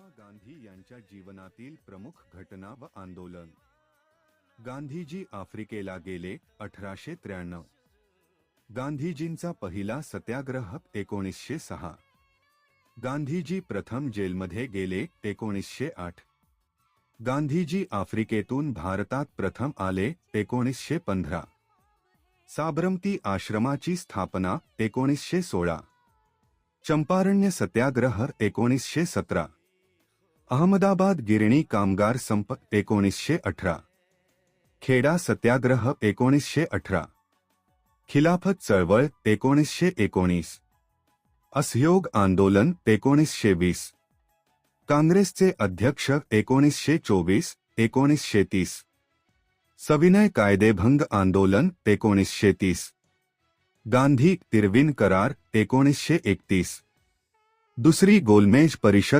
महात्मा गांधी यांच्या जीवनातील प्रमुख घटना व आंदोलन. गांधीजी आफ्रिकेला गेले अठराशे त्र्याण्णव. गांधीजींचा पहिला सत्याग्रह एकोणीसशे सहा. गांधीजी प्रथम जेलमध्ये गेले एकोणीसशे आठ. गांधीजी आफ्रिकेतून भारतात प्रथम आले एकोणीसशे पंधरा. साबरमती आश्रमाची स्थापना एकोणीसशे सोळा. चंपारण्य सत्याग्रह एकोणीसशे सतरा. अहमदाबाद गिरणी कामगार संप एकोणीसशे अठरा. खेडा सत्याग्रह एकोणीसशे अठरा. खिलाफत चळवळ एकोणीसशे एकोणीस. असहयोग आंदोलन एकोणीसशे वीस. काँग्रेसचे अध्यक्ष एकोणीसशे चोवीस, एकोणीसशे तीस. सविनय कायदेभंग आंदोलन एकोणीसशे तीस. गांधी तिरविन करार एकोणीसशे एकतीस. दुसरी गोलमेज परिषद